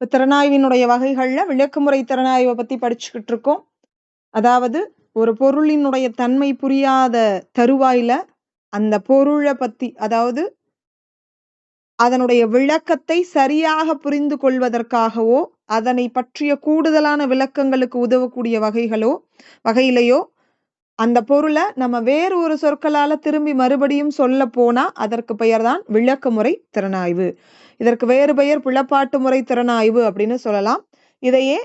இப்போ திறனாய்வினுடைய வகைகள்ல விளக்குமுறை திறனாய்வை பத்தி படிச்சுக்கிட்டு இருக்கோம் அதாவது ஒரு பொருளினுடைய தன்மை புரியாத தருவாயில அந்த பொருளை பத்தி அதாவது அதனுடைய விளக்கத்தை சரியாக புரிந்து கொள்வதற்காகவோ அதனை பற்றிய கூடுதலான விளக்கங்களுக்கு உதவக்கூடிய வகைகளோ வகையிலையோ அந்த பொருளை நம்ம வேறு ஒரு சொற்களால திரும்பி மறுபடியும் சொல்ல போனா அதற்கு பெயர்தான் விளக்கமுறை திறனாய்வு. இதற்கு வேறு பெயர் பிளப்பாட்டு முறை திறனாய்வு அப்படின்னு சொல்லலாம். இதையே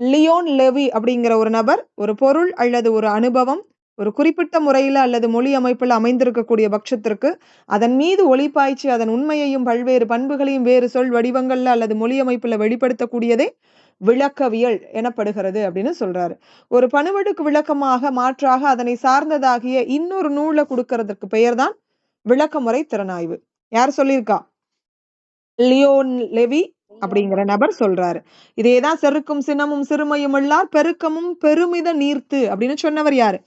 லியோன் லெவி அப்படிங்கிற ஒரு நபர் ஒரு பொருள் அல்லது ஒரு அனுபவம் ஒரு குறிப்பிட்ட முறையில் அல்லது மொழி அமைப்பில் அமைந்திருக்கக்கூடிய பட்சத்திற்கு அதன் மீது ஒளிப்பாய்ச்சி அதன் உண்மையையும் பல்வேறு பண்புகளையும் வேறு சொல் வடிவங்களில் அல்லது மொழி அமைப்பில் வெளிப்படுத்தக்கூடியதே விளக்கவியல் எனப்படுகிறது அப்படின்னு சொல்றாரு. ஒரு பணுவடுக்கு விளக்கமாக மாற்றாக அதனை சார்ந்ததாகிய இன்னொரு நூலை கொடுக்கறதுக்கு பெயர்தான் விளக்கமுறை திறனாய்வு. யார் சொல்லியிருக்கா? லியோன் லெவி அப்படிங்கிற நபர் சொல்றாரு. இதேதான் செருக்கும் சினமும் சிறுமையும் எல்லார் பெருக்கமும் பெருமித நீர்த்து அப்படின்னு சொன்னவர் யாரு?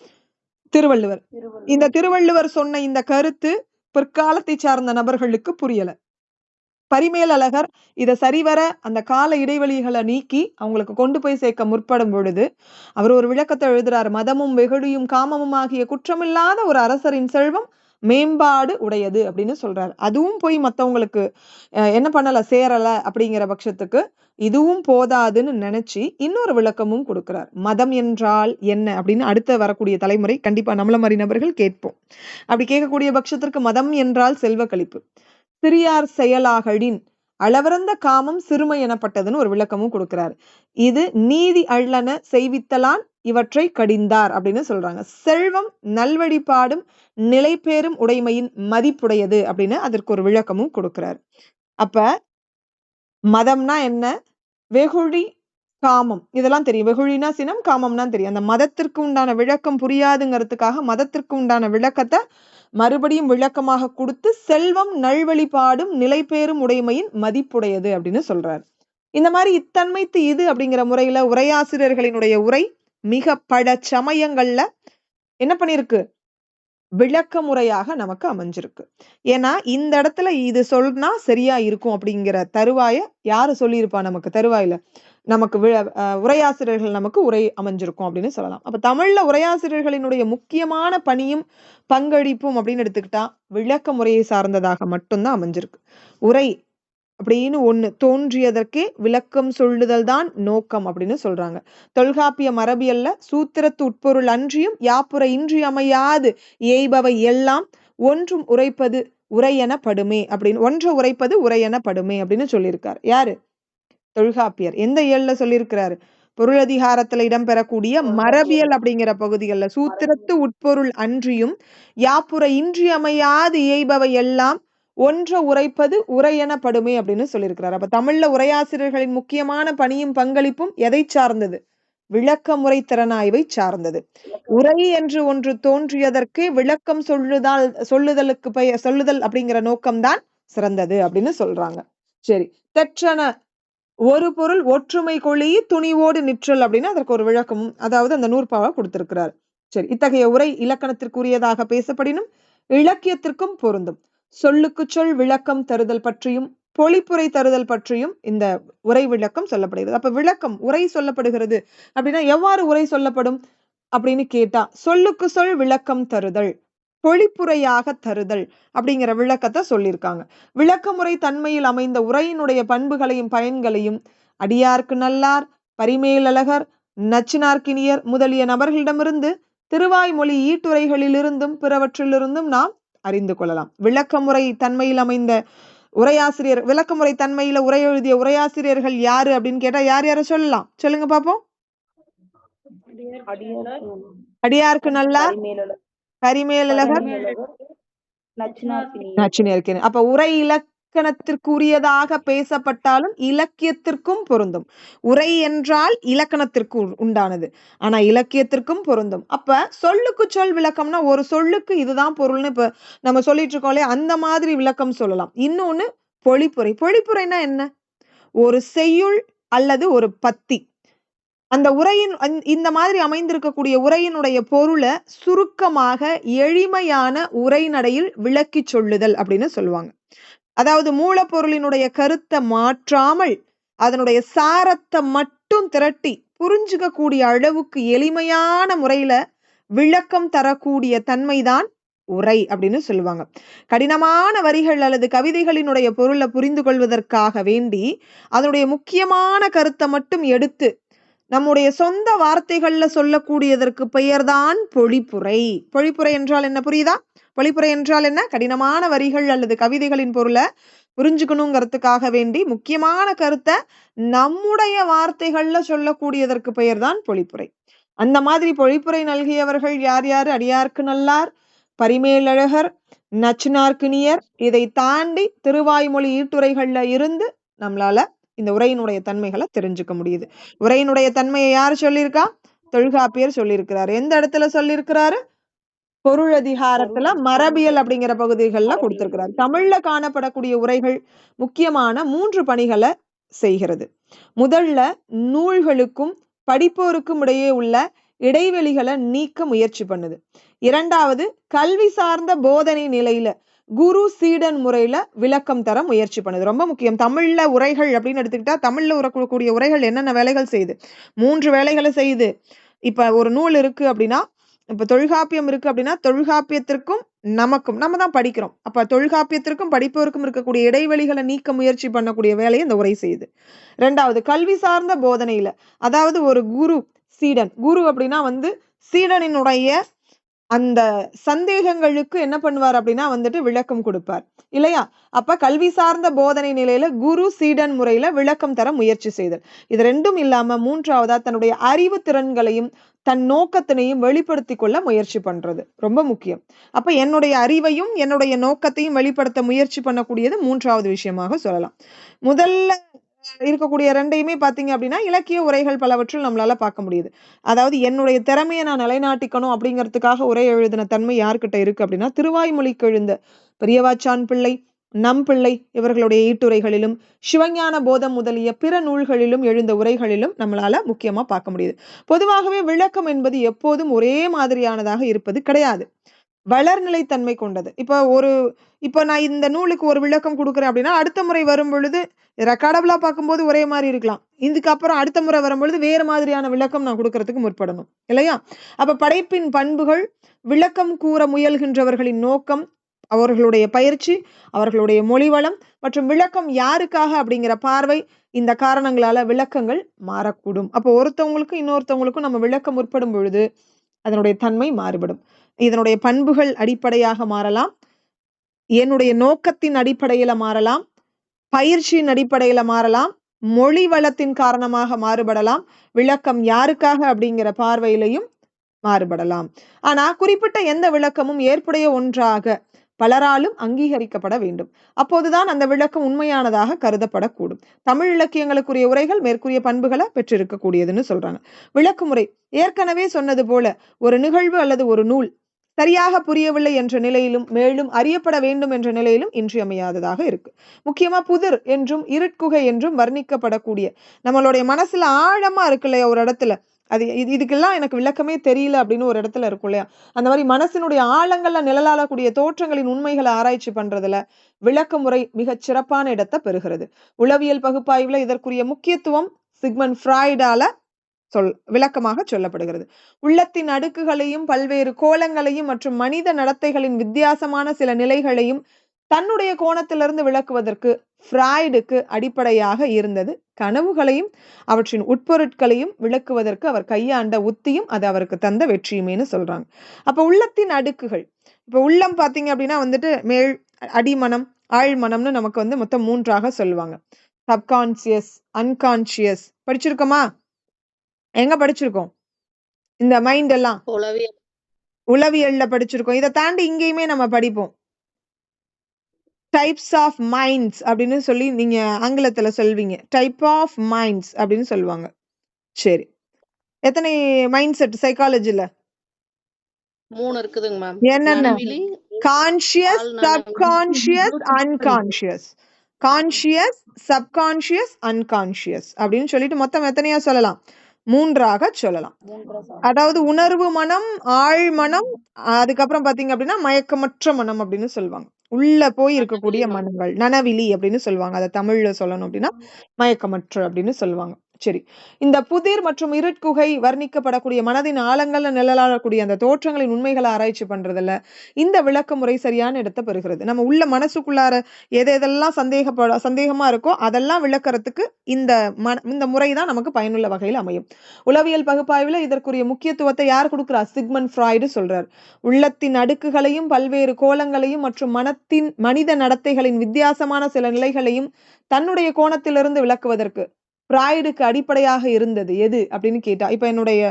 திருவள்ளுவர். இந்த திருவள்ளுவர் சொன்ன இந்த கருத்து பிற்காலத்தை சார்ந்த நபர்களுக்கு புரியல. பரிமேலழகர் இத சரிவர அந்த கால இடைவெளிகளை நீக்கி அவங்களுக்கு கொண்டு போய் சேர்க்க முற்படும் பொழுது அவர் ஒரு விளக்கத்தை எழுதுறாரு. மதமும் வெகுளியும் காமமும் ஆகிய குற்றமில்லாத ஒரு அரசரின் செல்வம் மேம்பாடு உடையது அப்படின்னு சொல்றாரு. அதுவும் போய் மத்தவங்களுக்கு என்ன பண்ணல சேரல அப்படிங்கிற பட்சத்துக்கு இதுவும் போதாதுன்னு நினைச்சு இன்னொரு விளக்கமும் கொடுக்கிறார். மதம் என்றால் என்ன? அப்படின்னு அடுத்த வரக்கூடிய தலைமுறை கண்டிப்பா நம்மள மாதிரி நபர்கள் கேட்போம். அப்படி கேட்கக்கூடிய பட்சத்திற்கு மதம் என்றால் செல்வ கழிப்பு. சிறியார் செயலாகழின் அளவிறந்த காமம் சிறுமை எனப்பட்டதுன்னு ஒரு விளக்கமும் கொடுக்கிறார். இது நீதி அள்ளன செய்வித்தலான் இவற்றை கடிந்தார் அப்படின்னு சொல்றாங்க. செல்வம் நல்வழிபாடும் நிலைபேறும் உடைமையின் மதிப்புடையது அப்படின்னு அதற்கு ஒரு விளக்கமும் கொடுக்கிறார். அப்ப மதம்னா என்ன? வெகுழி காமம். இதெல்லாம் தெரியும். வெகுழினா சினம் காமம்னா தெரியும். அந்த மதத்திற்கு உண்டான விளக்கம் புரியாதுங்கிறதுக்காக மதத்திற்கு உண்டான விளக்கத்தை மறுபடியும் விளக்கமாக கொடுத்து செல்வம் நல்வழிபாடும் நிலைபேறும் உடைமையின் மதிப்புடையது அப்படின்னு சொல்றார். இந்த மாதிரி இத்தன்மைத்து இது அப்படிங்கிற முறையில உரையாசிரியர்களினுடைய உரை மிக பல சமயங்கள்ல என்ன பண்ணிருக்கு? விளக்க முறையாக நமக்கு அமைஞ்சிருக்கு. ஏன்னா இந்த இடத்துல இது சொன்னா சரியா இருக்கும் அப்படிங்கிற தருவாய யாரு சொல்லியிருப்பா நமக்கு? தருவாயில. நமக்கு வி- உரையாசிரியர்கள் நமக்கு உரை அமைஞ்சிருக்கும் அப்படின்னு சொல்லலாம். அப்ப தமிழ்ல உரையாசிரியர்களினுடைய முக்கியமான பணியும் பங்களிப்பும் அப்படின்னு எடுத்துக்கிட்டா விளக்க முறையை சார்ந்ததாக மட்டும்தான் அமைஞ்சிருக்கு. உரை அப்படின்னு ஒண்ணு தோன்றியதற்கே விளக்கம் சொல்லுதல் தான் நோக்கம் அப்படின்னு சொல்றாங்க. தொல்காப்பிய மரபியல்ல சூத்திரத்து உட்பொருள் அன்றியும் யாப்புற இன்றியமையாது ஏய்பவை எல்லாம் ஒன்றும் உரைப்பது உரையெனப்படுமே அப்படின்னு ஒன்று உரைப்பது உரையெனப்படுமே அப்படின்னு சொல்லியிருக்கார். யாரு? தொல்காப்பியர். எந்த இயல்ல சொல்லியிருக்கிறாரு? பொருளதிகாரத்துல இடம்பெறக்கூடிய மரபியல் அப்படிங்கிற பகுதிகள்ல. சூத்திரத்து உட்பொருள் அன்றியும் யாப்புற இன்றியமையாது இயைபவை எல்லாம் ஒன்ற உரைப்பது உரையெனப்படுமே அப்படின்னு சொல்லியிருக்கிறார். அப்ப தமிழ்ல உரையாசிரியர்களின் முக்கியமான பணியும் பங்களிப்பும் எதை சார்ந்தது? விளக்க முறை திறனாய்வை சார்ந்தது. உரை என்று ஒன்று தோன்றியதற்கே விளக்கம் சொல்லுதால் சொல்லுதலுக்கு பெயர் சொல்லுதல் அப்படிங்கிற நோக்கம்தான் சிறந்தது அப்படின்னு சொல்றாங்க. சரி. தெற்றன ஒரு பொருள் ஒற்றுமை கொள்ளி துணிவோடு நிற்றல் அப்படின்னு அதற்கு ஒரு விளக்கமும் அதாவது அந்த நூற்பாவை கொடுத்திருக்கிறார். சரி இத்தகைய உரை இலக்கணத்திற்குரியதாக பேசப்படினும் இலக்கியத்திற்கும் பொருந்தும். சொல்லுக்கு சொல் விளக்கம் தருதல் பற்றியும் பொழிப்புரை தருதல் பற்றியும் இந்த உரை விளக்கம் சொல்லப்படுகிறது. அப்ப விளக்கம் உரை சொல்லப்படுகிறது அப்படின்னா எவ்வாறு உரை சொல்லப்படும் அப்படின்னு கேட்டா சொல்லுக்கு சொல் விளக்கம் தருதல். பொழிப்புரையாக தருதல் அப்படிங்கிற விளக்கத்தை சொல்லியிருக்காங்க. விளக்கமுறை தன்மையில் அமைந்த உரையினுடைய பண்புகளையும் பயன்களையும் அடியார்க்கு நல்லார் பரிமேலழகர் நச்சினார்க்கினியர் முதலிய நபர்களிடமிருந்து திருவாய்மொழி ஈட்டுரைகளிலிருந்தும் பிறவற்றிலிருந்தும் நாம் அறிந்து கொள்ளலாம். விளக்கமுறை தன்மையில் அமைந்த உரையாசிரியர் விளக்கமுறை தன்மையில உரை எழுதிய உரையாசிரியர்கள் யாரு அப்படின்னு கேட்டா யார் யார சொல்லலாம்? சொல்லுங்க பாப்போம். அடியார்க்கு நல்லார் கரிமேலழகர் நச்சினியர்க்கு அப்ப உரை இலக்கணத்திற்குரியதாக பேசப்பட்டாலும் இலக்கியத்திற்கும் பொருந்தும். உரை என்றால் இலக்கணத்திற்கு உண்டானது. ஆனா இலக்கியத்திற்கும் பொருந்தும். அப்ப சொல்லுக்கு சொல் விளக்கம்னா ஒரு சொல்லுக்கு இதுதான் பொருள்னு இப்ப நம்ம சொல்லிட்டு இருக்கோம் இல்லையா? அந்த மாதிரி விளக்கம் சொல்லலாம். இன்னொன்னு பொழிப்புரை. பொழிப்புரைனா என்ன? ஒரு செய்யுள் அல்லது ஒரு பத்தி. அந்த உரையின் இந்த மாதிரி அமைந்திருக்கக்கூடிய உரையினுடைய பொருளை சுருக்கமாக எளிமையான உரைநடையில் விளக்கி சொல்லுதல் அப்படின்னு சொல்லுவாங்க. அதாவது மூலப்பொருளினுடைய கருத்தை மாற்றாமல் அதனுடைய சாரத்தை மட்டும் திரட்டி புரிஞ்சுக்க கூடிய அளவுக்கு எளிமையான முறையில விளக்கம் தரக்கூடிய தன்மைதான் உரை அப்படின்னு சொல்லுவாங்க. கடினமான வரிகள் அல்லது கவிதைகளினுடைய பொருளை புரிந்து கொள்வதற்காக வேண்டி அதனுடைய முக்கியமான கருத்தை மட்டும் எடுத்து நம்முடைய சொந்த வார்த்தைகள்ல சொல்லக்கூடியதற்கு பெயர்தான் பொழிப்புரை. பொழிப்புரை என்றால் என்ன புரியுதா? பொழிப்புரை என்றால் என்ன? கடினமான வரிகள் அல்லது கவிதைகளின் பொருளை புரிஞ்சுக்கணுங்கிறதுக்காக வேண்டி முக்கியமான கருத்தை நம்முடைய வார்த்தைகள்ல சொல்லக்கூடியதற்கு பெயர்தான் பொழிப்புரை. அந்த மாதிரி பொழிப்புரை நல்கியவர்கள் யார் யார்? அடியார்க்கு நல்லார் பரிமேலழகர் நச்சினார்க்கினியர் இதை தாண்டி திருவாய்மொழி ஈட்டுரைகள்ல இருந்து நம்மளால இந்த உரையினுடைய தன்மைகளை தெரிஞ்சுக்க முடியுது. உரையினுடைய தன்மையை யார் சொல்லியிருக்கா? தொல்காப்பியர் சொல்லியிருக்கிறாரு. எந்த இடத்துல சொல்லியிருக்கிறாரு? பொருளதிகாரத்துல மரபியல் அப்படிங்கிற பகுதிகள்ல கொடுத்திருக்கிறார். தமிழ்ல காணப்படக்கூடிய உரைகள் முக்கியமான மூன்று பணிகளை செய்கிறது. முதல்ல நூல்களுக்கும் படிப்போருக்கும் இடையே உள்ள இடைவெளிகளை நீக்க முயற்சி பண்ணுது. இரண்டாவது கல்வி சார்ந்த போதனை நிலையில குரு சீடன் முறையில் விளக்கம் தர முயற்சி பண்ணுது. ரொம்ப முக்கியம். தமிழில் உரைகள் அப்படின்னு எடுத்துக்கிட்டா தமிழில் உரக்கூடிய உரைகள் என்னென்ன வேலைகள் செய்யுது மூன்று வேலைகளை செய்யுது இப்ப ஒரு நூல் இருக்கு அப்படின்னா இப்போ தொல்காப்பியம் இருக்கு அப்படின்னா தொல்காப்பியத்திற்கும் நமக்கும் நம்ம தான் படிக்கிறோம். அப்போ தொல்காப்பியத்திற்கும் படிப்பவருக்கும் இருக்கக்கூடிய இடைவெளிகளை நீக்க முயற்சி பண்ணக்கூடிய வேலையை இந்த உரை செய்யுது ரெண்டாவது கல்வி சார்ந்த போதனையில. அதாவது ஒரு குரு சீடன். குரு அப்படின்னா வந்து சீடனினுடைய அந்த சந்தேகங்களுக்கு என்ன பண்ணுவார் அப்படின்னா வந்துட்டு விளக்கம் கொடுப்பார். இல்லையா? அப்ப கல்வி சார்ந்த போதனை நிலையில குரு சீடன் முறையில விளக்கம் தர முயற்சி செய்தல். இது ரெண்டும் இல்லாம மூன்றாவதா தன்னுடைய அறிவு திறன்களையும் தன் நோக்கத்தினையும் வெளிப்படுத்திக் கொள்ள முயற்சி பண்றது. ரொம்ப முக்கியம். அப்ப என்னுடைய அறிவையும் என்னுடைய நோக்கத்தையும் வெளிப்படுத்த முயற்சி பண்ணக்கூடியது மூன்றாவது விஷயமாக சொல்லலாம். முதல்ல இருக்கக்கூடிய ரெண்டையுமே பார்த்தீங்க அப்படின்னா இலக்கிய உரைகள் பலவற்றில் நம்மளால பார்க்க முடியுது. அதாவது என்னுடைய திறமையை நான் நிலைநாட்டிக்கணும் அப்படிங்கிறதுக்காக உரை எழுதின தன்மை யார்கிட்ட இருக்கு அப்படின்னா திருவாய்மொழிக்கு எழுந்த பெரியவாச்சான் பிள்ளை நம் பிள்ளை இவர்களுடைய ஈட்டுரைகளிலும் சிவஞான போதம் முதலிய பிற நூல்களிலும் எழுந்த உரைகளிலும் நம்மளால முக்கியமா பார்க்க முடியுது. பொதுவாகவே விளக்கம் என்பது எப்போதும் ஒரே மாதிரியானதாக இருப்பது கிடையாது. வளர்நிலைத்தன்மை கொண்டது. இப்போ ஒரு இப்போ நான் இந்த நூலுக்கு ஒரு விளக்கம் கொடுக்குறேன் அப்படின்னா அடுத்த முறை வரும் பொழுது ரெக்கார்டபிளா பார்க்கும்போது ஒரே மாதிரி இருக்கலாம். இதுக்கு அப்புறம் அடுத்த முறை வரும்பொழுது வேறு மாதிரியான விளக்கம் நான் கொடுக்கறதுக்கு முற்படணும். இல்லையா? அப்போ படைப்பின் பண்புகள் விளக்கம் கூற முயல்கின்றவர்களின் நோக்கம் அவர்களுடைய பயிற்சி அவர்களுடைய மொழிவளம் மற்றும் விளக்கம் யாருக்காக அப்படிங்கிற பார்வை இந்த காரணங்களால விளக்கங்கள் மாறக்கூடும். அப்போ ஒருத்தவங்களுக்கும் இன்னொருத்தவங்களுக்கும் நம்ம விளக்கம் முற்படும் பொழுது அதனுடைய தன்மை மாறுபடும். இதனுடைய பண்புகள் அடிப்படையாக மாறலாம். என்னுடைய நோக்கத்தின் அடிப்படையில மாறலாம். பயிற்சியின் அடிப்படையில மாறலாம். மொழி வளத்தின் காரணமாக மாறுபடலாம். விளக்கம் யாருக்காக அப்படிங்கிற பார்வையிலையும் மாறுபடலாம். ஆனா குறிப்பிட்ட எந்த விளக்கமும் ஏற்புடைய ஒன்றாக பலராலும் அங்கீகரிக்கப்பட வேண்டும். அப்போதுதான் அந்த விளக்கம் உண்மையானதாக கருதப்படக்கூடும். தமிழ் இலக்கியங்களுக்குரிய உரைகள் மேற்கூறிய பண்புகளை பெற்றிருக்கக்கூடியதுன்னு சொல்றாங்க. விளக்குமுறை. ஏற்கனவே சொன்னது போல ஒரு நிகழ்வு அல்லது ஒரு நூல் சரியாக புரியவில்லை என்ற நிலையிலும் மேலும் அறியப்பட வேண்டும் என்ற நிலையிலும் இன்றியமையாததாக இருக்கு. முக்கியமா புதிர் என்றும் இருட்குகை என்றும் வர்ணிக்கப்படக்கூடிய நம்மளுடைய மனசுல ஆழமா இருக்கு இல்லையா ஒரு இடத்துல? அது இது இதுக்கெல்லாம் எனக்கு விளக்கமே தெரியல அப்படின்னு ஒரு இடத்துல இருக்கும் இல்லையா? அந்த மாதிரி மனசினுடைய ஆழங்கள்ல நிழலாடக்கூடிய தோற்றங்களின் உண்மைகளை ஆராய்ச்சி பண்றதுல விளக்க முறை மிகச் சிறப்பான இடத்தை பெறுகிறது. உளவியல் பகுப்பாய்வுல இதற்குரிய முக்கியத்துவம் சிக்மன் ஃப்ராய்டால சொல் விளக்கமாக சொல்லப்படுகிறது. உள்ளத்தின் அடுக்குகளையும் பல்வேறு கோலங்களையும் மற்றும் மனித நடத்தைகளின் வித்தியாசமான சில நிலைகளையும் தன்னுடைய கோணத்திலிருந்து விளக்குவதற்கு ஃப்ராய்டுக்கு அடிப்படையாக இருந்தது. கனவுகளையும் அவற்றின் உட்பொருட்களையும் விளக்குவதற்கு அவர் கையாண்ட உத்தியும் அது அவருக்கு தந்த வெற்றியுமேன்னு சொல்றாங்க. அப்ப உள்ளத்தின் அடுக்குகள். இப்ப உள்ளம் பாத்தீங்க அப்படின்னா வந்துட்டு மேல் அடிமனம் ஆழ்மனம்னு நமக்கு வந்து மொத்தம் மூன்றாக சொல்லுவாங்க. Subconscious unconscious. படிச்சிருக்கோமா? எங்க படிச்சிருக்கோம்? இந்த மைண்ட் எல்லாம். உளவியல். உளவியல்ல படிச்சிருக்கோம். இதை தாண்டி இங்கேயுமே நம்ம படிப்போம். டைப்ஸ் ஆஃப் மைண்ட்ஸ் அப்படின்னு சொல்லி நீங்க ஆங்கிலத்துல சொல்வீங்க. டைப் ஆஃப் மைண்ட்ஸ் அப்படின்னு சொல்லுவாங்க. சரி. எத்தனை மைண்ட் செட் சைக்காலஜில மூணு இருக்குதுங்க மேம் என்னென்ன? ஆழ்நனவு. Subconscious unconscious conscious subconscious unconscious அப்படின்னு சொல்லிட்டு மொத்தம் எத்தனையா சொல்லலாம். மூன்றாக சொல்லலாம். அதாவது உணர்வு மனம் ஆழ் மனம் அதுக்கப்புறம் பாத்தீங்க அப்படின்னா மயக்கமற்ற மனம் அப்படின்னு சொல்லுவாங்க. உள்ள போய் இருக்கக்கூடிய மனங்கள் நனவிலி அப்படின்னு சொல்லுவாங்க. அதை தமிழ்ல சொல்லணும் அப்படின்னா மயக்கமற்று அப்படின்னு சொல்லுவாங்க. சரி. இந்த புதிர் மற்றும் இருட்குகை வர்ணிக்கப்படக்கூடிய மனதின் ஆழங்கள்ல நிழலாடக்கூடிய அந்த தோற்றங்களின் உண்மைகளை ஆராய்ச்சி பண்றதுல இந்த விளக்க முறை சரியான இடத்தை பெறுகிறது. நம்ம உள்ள மனசுக்குள்ளார எது எதெல்லாம் சந்தேகப்பட சந்தேகமா இருக்கோ அதெல்லாம் விளக்கறதுக்கு இந்த மன இந்த முறை தான் நமக்கு பயனுள்ள வகையில் அமையும். உளவியல் பகுப்பாய்வுல இதற்குரிய முக்கியத்துவத்தை யார் கொடுக்குறா? சிக்மன் ஃப்ராய்டு சொல்றார். உள்ளத்தின் அடுக்குகளையும் பல்வேறு கோலங்களையும் மற்றும் மனத்தின் மனித நடத்தைகளின் வித்தியாசமான சில நிலைகளையும் தன்னுடைய கோணத்திலிருந்து விளக்குவதற்கு ப்ராய்டுக்கு அடிப்படையாக இருந்தது. எது? அப்படின்னு கேட்டா இப்போ என்னுடைய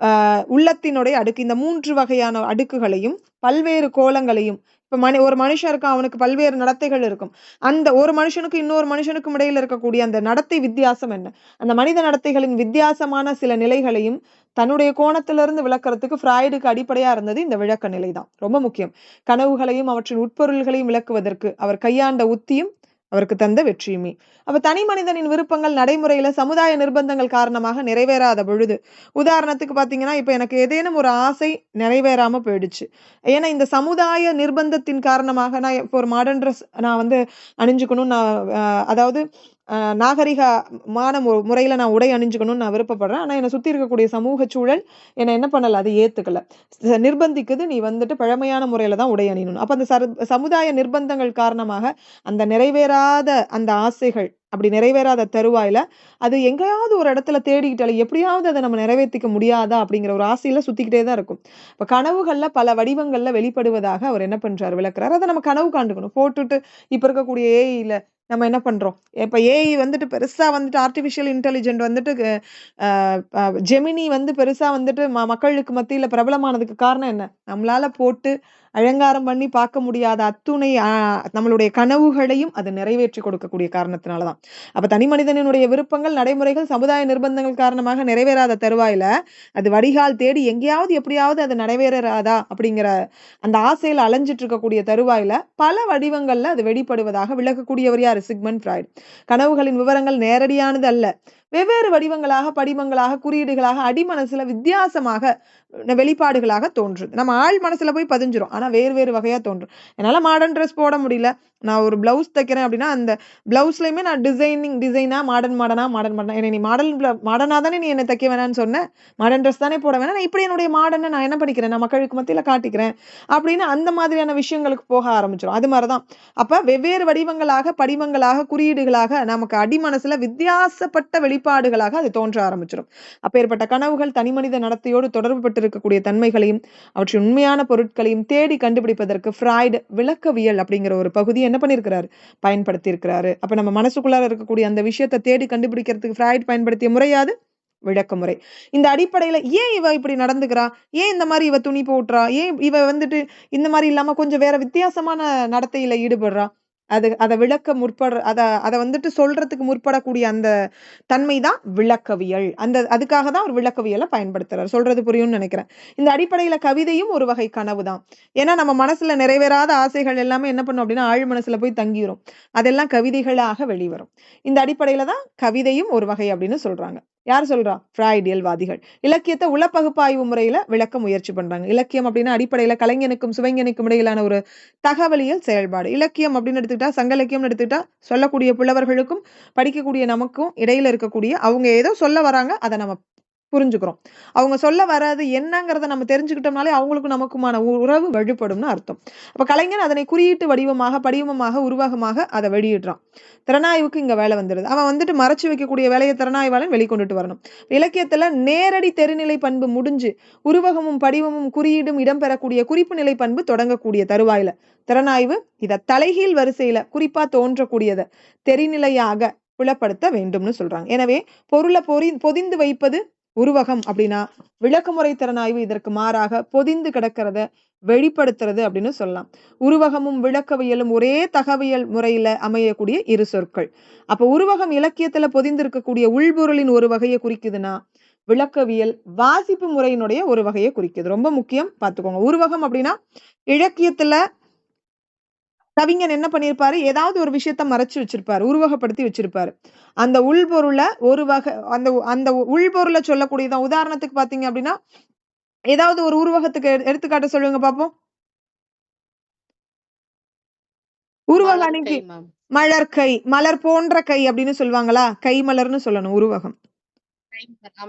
ஆஹ் உள்ளத்தினுடைய அடுக்கு இந்த மூன்று வகையான அடுக்குகளையும் பல்வேறு கோலங்களையும் இப்போ மனி ஒரு மனுஷன் அவனுக்கு பல்வேறு நடத்தைகள் இருக்கும். அந்த ஒரு மனுஷனுக்கு இன்னொரு மனுஷனுக்கும் இடையில இருக்கக்கூடிய அந்த நடத்தை வித்தியாசம் என்ன? அந்த மனித நடத்தைகளின் வித்தியாசமான சில நிலைகளையும் தன்னுடைய கோணத்திலிருந்து விளக்குறதுக்கு ஃப்ராய்டுக்கு அடிப்படையாக இருந்தது இந்த விளக்க நிலை தான் ரொம்ப முக்கியம். கனவுகளையும் அவற்றின் உட்பொருள்களையும் விளக்குவதற்கு அவர் கையாண்ட உத்தியும் அவருக்கு தந்த வெற்றியுமே. அப்ப தனி மனிதனின் விருப்பங்கள் நடைமுறையில சமுதாய நிர்பந்தங்கள் காரணமாக நிறைவேறாத பொழுது உதாரணத்துக்கு பாத்தீங்கன்னா இப்ப எனக்கு ஏதேனும் ஒரு ஆசை நிறைவேறாம போயிடுச்சு. ஏன்னா இந்த சமுதாய நிர்பந்தத்தின் காரணமாக நான் இப்போ ஒரு மாடர்ன் ட்ரெஸ் நான் வந்து அணிஞ்சுக்கணும் நான் அதாவது நாகரிகமான மு- முறையில் நான் உடை அணிஞ்சுக்கணும்னு நான் விருப்பப்படுறேன். ஆனால் என்னை சுற்றி இருக்கக்கூடிய சமூக சூழல் என்னை என்ன பண்ணலை? அதை ஏற்றுக்கலை நிர்பந்திக்குது. நீ வந்துட்டு பழமையான முறையில் தான் உடை அணியணும். அப்போ அந்த சரு- சமுதாய நிர்பந்தங்கள் காரணமாக அந்த நிறைவேறாத அந்த ஆசைகள் அப்படி நிறைவேறாத தருவாயில அது எங்கேயாவது ஒரு இடத்துல தேடிக்கிட்டால எப்படியாவது அதை நம்ம நிறைவேற்றிக்க முடியாதா அப்படிங்கிற ஒரு ஆசையில் சுற்றிக்கிட்டே தான் இருக்கும். இப்போ கனவுகளில் பல வடிவங்களில் வெளிப்படுவதாக அவர் என்ன பண்ணுறாரு விளக்குறாரு. அதை நம்ம கனவு காண்டுக்கணும் போட்டுட்டு இப்போ இருக்கக்கூடிய ஏஐல நம்ம என்ன பண்றோம்? இப்போ ஏஐ வந்துட்டு பெருசாக வந்துட்டு ஆர்டிஃபிஷியல் இன்டெலிஜென்ட் வந்துட்டு ஜெமினி வந்து பெருசாக வந்துட்டு ம- மக்களுக்கு மத்தியில் பிரபலமானதுக்கு காரணம் என்ன? நம்மளால போட்டு அலங்காரம் பண்ணி பார்க்க முடியாத அத்துணை நம்மளுடைய கனவுகளையும் அது நிறைவேற்றி கொடுக்கக்கூடிய காரணத்தினால தான் அப்போ தனி மனிதனினுடைய விருப்பங்கள் நடைமுறைகள் சமுதாய நிர்பந்தங்கள் காரணமாக நிறைவேறாத தருவாயில அது வடிகால் தேடி எங்கேயாவது எப்படியாவது அது நிறைவேறாதா அப்படிங்கிற அந்த ஆசையில் அலைஞ்சிட்டு இருக்கக்கூடிய தருவாயில பல வடிவங்களில் அது வெளிப்படுவதாக விளக்கக்கூடியவர் யார் சிக்மன் ஃப்ராய்ட். கனவுகளின் விவரங்கள் நேரடியானது அல்ல வெவ்வேறு வடிவங்களாக படிமங்களாக குறியீடுகளாக அடிமனசுல வித்தியாசமாக வெளிப்பாடுகளாக தோன்றுது. நம்ம ஆள் மனசுல போய் பதிஞ்சிரும். ஆனா வேறு வேறு வகையா தோன்றும். என்னால மாடர்ன் ட்ரெஸ் போட முடியல. நான் ஒரு ப்ளவுஸ் தைக்கிறேன் அப்படின்னா அந்த பிளவுஸ்லயுமே நான் டிசைனிங் டிசைனா மாடர்ன் மாடனாக மாடர்ன் மாடர்னா என்ன நீ மாடர்ன் மாடர்னா தானே நீ என்னை தைக்க வேணாம்னு சொன்ன? மாடர்ன் ட்ரெஸ் தானே போட வேணாம். நான் இப்படி என்னுடைய மாடர்னை நான் என்ன பண்ணிக்கிறேன் நான் மக்களுக்கு மத்தியில காட்டிக்கிறேன். அப்படின்னு அந்த மாதிரியான விஷயங்களுக்கு போக ஆரம்பிச்சிடும் அது மாதிரிதான். அப்ப வெவ்வேறு வடிவங்களாக படிவங்களாக குறியீடுகளாக நமக்கு அடிமனசில் வித்தியாசப்பட்ட வெளிப்பாடுகளாக அது தோன்ற ஆரம்பிச்சிடும் அப்பேற்பட்ட கனவுகள் தனிமனித நடத்தையோடு தொடர்பு பட்டிருக்கக்கூடிய தன்மைகளையும் அவற்றின் உண்மையான பொருட்களையும் தேடி கண்டுபிடிப்பதற்கு ஃப்ராய்டு விளக்கவியல் அப்படிங்கிற ஒரு பகுதியை என்ன பண்ணியிருக்கிறாரு? பயன்படுத்தி இருக்கிறாரு அப்ப நம்ம மனசுக்குள்ளார இருக்கக்கூடிய அந்த விஷயத்தை தேடி கண்டுபிடிக்கிறதுக்கு ஃப்ராய்ட் பயன்படுத்திய முறையாது விளக்க முறை. இந்த அடிப்படையில ஏன் இவ இப்படி நடந்துக்கிறா? ஏன் இந்த மாதிரி இவ துணி போட்டுறா? ஏன் இவ வந்துட்டு இந்த மாதிரி இல்லாம கொஞ்சம் வேற வித்தியாசமான நடத்தையில் ஈடுபடுறா? அது அதை விளக்க முற்படுற அதை அதை வந்துட்டு சொல்றதுக்கு முற்படக்கூடிய அந்த தன்மை தான் விளக்கவியல். அந்த அதுக்காக தான் ஒரு விளக்கவியலை பயன்படுத்துறாரு. சொல்றது புரியும்னு நினைக்கிறேன். இந்த அடிப்படையில கவிதையும் ஒரு வகை கனவு தான். ஏன்னா நம்ம மனசுல நிறைவேறாத ஆசைகள் எல்லாமே என்ன பண்ணும் அப்படின்னா ஆழ் மனசுல போய் தங்கிரும். அதெல்லாம் கவிதைகளாக வெளிவரும். இந்த அடிப்படையில தான் கவிதையும் ஒரு வகை அப்படின்னு சொல்றாங்க. யார் சொல்றா? ஃப்ராய்டியல்வாதிகள் இலக்கியத்தை உளப்பகுப்பாய்வு முறையில விளக்க முயற்சி பண்றாங்க. இலக்கியம் அப்படின்னா அடிப்படையில கலைஞனுக்கும் சுவைஞனுக்கும் இடையிலான ஒரு தகவலியல் செயல்பாடு. இலக்கியம் அப்படின்னு எடுத்துக்கிட்டா சங்க இலக்கியம்னு எடுத்துக்கிட்டா சொல்லக்கூடிய புலவர்களுக்கும் படிக்கக்கூடிய நமக்கும் இடையில இருக்கக்கூடிய அவங்க ஏதோ சொல்ல வராங்க அதை நம்ம புரிஞ்சுக்கிறோம். அவங்க சொல்ல வராது என்னங்கிறத நம்ம தெரிஞ்சுக்கிட்டோம்னாலே அவங்களுக்கும் நமக்குமான உ- உறவு வழிபடும்னு அர்த்தம். அப்போ கலைஞன் அதனை குறியீட்டு வடிவமாக படிவமாக உருவகமாக அதை வெளியிடுறான். திறனாய்வுக்கு இங்கே வேலை வந்துடுது அவன் வந்துட்டு மறைச்சு வைக்கக்கூடிய வேலையை திறனாய்வாளன் வெளிக்கொண்டுட்டு வரணும். இலக்கியத்தில் நேரடி தெரிநிலை பண்பு முடிஞ்சு உருவகமும் படிவமும் குறியீடும் இடம்பெறக்கூடிய குறிப்பு நிலை பண்பு தொடங்கக்கூடிய தருவாயில. திறனாய்வு இதை தலைகீழ் வரிசையில குறிப்பா தோன்றக்கூடியதை தெரிநிலையாக புலப்படுத்த வேண்டும்னு சொல்றாங்க. எனவே பொருளை பொறி பொதிந்து வைப்பது உருவகம் அப்படின்னா விளக்கமுறை திறனாய்வு இதற்கு மாறாக பொதிந்து கிடக்கிறத வெளிப்படுத்துறது அப்படின்னு சொல்லலாம். உருவகமும் விளக்கவியலும் ஒரே தகவியல் முறையில அமையக்கூடிய இரு சொற்கள். அப்ப உருவகம் இலக்கியத்துல பொதிந்து இருக்கக்கூடிய உள்பொருளின் ஒரு வகையை குறிக்குதுன்னா விளக்கவியல் வாசிப்பு முறையினுடைய ஒரு வகையை குறிக்குது. ரொம்ப முக்கியம். பார்த்துக்கோங்க. உருவகம் அப்படின்னா இலக்கியத்துல கவிஞன் என்ன பண்ணியிருப்பாரு ஏதாவது ஒரு விஷயத்த மறைச்சு வச்சிருப்பாரு உருவகப்படுத்தி வச்சிருப்பாரு. அந்த உள்பொருளை ஒரு வகை அந்த அந்த உள்பொருளை சொல்லக்கூடியதான் உதாரணத்துக்கு பாத்தீங்க அப்படின்னா ஏதாவது ஒரு உருவகத்துக்கு எடு- எடுத்துக்காட்டு சொல்லுங்க பாப்போம். உருவக மலர் அணிக்கு கை மேம் மலர் கை மலர் போன்ற கை அப்படின்னு சொல்லுவாங்களா? கை மலர்னு சொல்லணும் உருவகம்.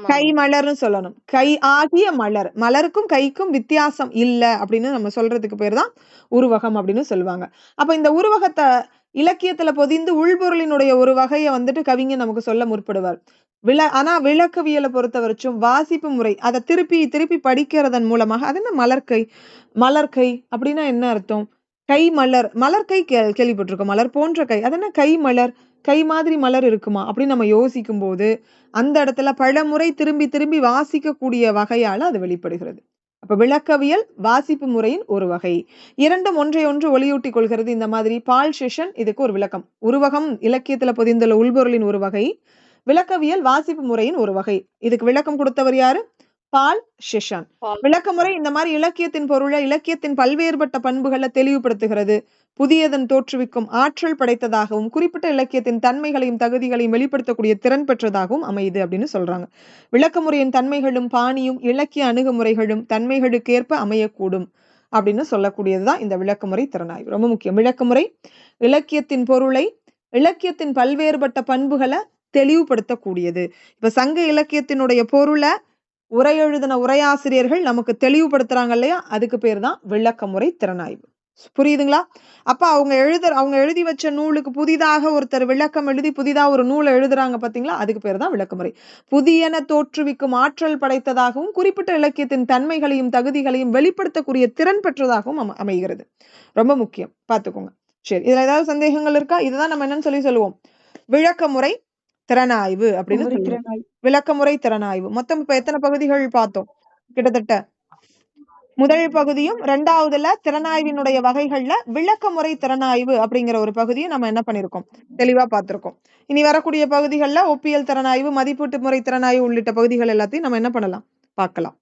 கை மலர்னு சொல்லணும். கை ஆகிய மலர். மலருக்கும் கைக்கும் வித்தியாசம் இல்ல அப்படின்னு நம்ம சொல்றதுக்கு பேர் தான் உருவகம் அப்படின்னு சொல்லுவாங்க. அப்ப இந்த உருவகத்தை இலக்கியத்துல பொதிந்து உள்பொருளினுடைய ஒரு வகையை வந்துட்டு கவிஞர் நமக்கு சொல்ல முற்படுவார். விள ஆனா விளக்கவியலை பொறுத்த வரைச்சும் வாசிப்பு முறை அதை திருப்பி திருப்பி படிக்கிறதன் மூலமாக அது என்ன மலர்கை மலர்கை அப்படின்னா என்ன அர்த்தம்? கை மலர் மலர்க்கை கே கேள்விப்பட்டிருக்கோம். மலர் போன்ற கை. அது என்ன? கை மலர் கை மாதிரி மலர் இருக்குமா? அப்படின்னு நம்ம யோசிக்கும் போது அந்த இடத்துல பல முறை திரும்பி திரும்பி வாசிக்கக்கூடிய வகையால அது வெளிப்படுகிறது. அப்ப விளக்கவியல் வாசிப்பு முறையின் ஒரு வகை. இரண்டும் ஒன்றை ஒன்று ஒளியூட்டிக் கொள்கிறது. இந்த மாதிரி பால் செஷன் இதுக்கு ஒரு விளக்கம். உருவகம் இலக்கியத்துல பொதிந்துள்ள உள்பொருளின் ஒரு வகை. விளக்கவியல் வாசிப்பு முறையின் ஒரு வகை. இதுக்கு விளக்கம் கொடுத்தவர் யாரு? பால் ஷெஷான் பால். விளக்கமுறை இந்த மாதிரி இலக்கியத்தின் பொருளை இலக்கியத்தின் பல்வேறுபட்ட பண்புகளை தெளிவுபடுத்துகிறது. புதியதன் தோற்றுவிக்கும் ஆற்றல் படைத்ததாகவும் குறிப்பிட்ட இலக்கியத்தின் தன்மைகளையும் தகுதிகளையும் வெளிப்படுத்தக்கூடிய திறன் பெற்றதாகவும் அமையுது அப்படின்னு சொல்றாங்க. விளக்கமுறையின் தன்மைகளும் பாணியும் இலக்கிய அணுகுமுறைகளும் தன்மைகளுக்கேற்ப அமையக்கூடும் அப்படின்னு சொல்லக்கூடியதுதான் இந்த விளக்கமுறை திறனாய்வு. ரொம்ப முக்கியம். விளக்கமுறை இலக்கியத்தின் பொருளை இலக்கியத்தின் பல்வேறுபட்ட பண்புகளை தெளிவுபடுத்தக்கூடியது. இப்ப சங்க இலக்கியத்தினுடைய பொருளை உரை எழுதின உரையாசிரியர்கள் நமக்கு தெளிவுபடுத்துறாங்க இல்லையா? அதுக்கு பேர் தான் விளக்கமுறை திறனாய்வு. புரியுதுங்களா? அப்ப அவங்க எழுத அவங்க எழுதி வச்ச நூலுக்கு புதிதாக ஒருத்தர் விளக்கம் எழுதி புதிதா ஒரு நூலை எழுதுறாங்க பாத்தீங்களா? அதுக்கு பேர் தான் விளக்கமுறை. புதியன தோற்றுவிக்கும் ஆற்றல் படைத்ததாகவும் குறிப்பிட்ட இலக்கியத்தின் தன்மைகளையும் தகுதிகளையும் வெளிப்படுத்தக்கூடிய திறன் பெற்றதாகவும் அம- அமைகிறது. ரொம்ப முக்கியம். பாத்துக்கோங்க. சரி இதுல ஏதாவது சந்தேகங்கள் இருக்கா? இதுதான் நம்ம என்னன்னு சொல்லி சொல்லுவோம். விளக்கமுறை திறனாய்வு அப்படின்னு விளக்கமுறை திறனாய்வு. மொத்தம் இப்ப எத்தனை பகுதிகள் பார்த்தோம்? கிட்டத்தட்ட முதல் பகுதியும் இரண்டாவதுல திறனாய்வினுடைய வகைகள்ல விளக்கமுறை திறனாய்வு அப்படிங்கிற ஒரு பகுதியும் நம்ம என்ன பண்ணிருக்கோம்? தெளிவா பார்த்திருக்கோம். இனி வரக்கூடிய பகுதிகள்ல ஒப்பியல் திறனாய்வு மதிப்பீட்டு முறை திறனாய்வு உள்ளிட்ட பகுதிகள் எல்லாத்தையும் நம்ம என்ன பண்ணலாம்? பார்க்கலாம்.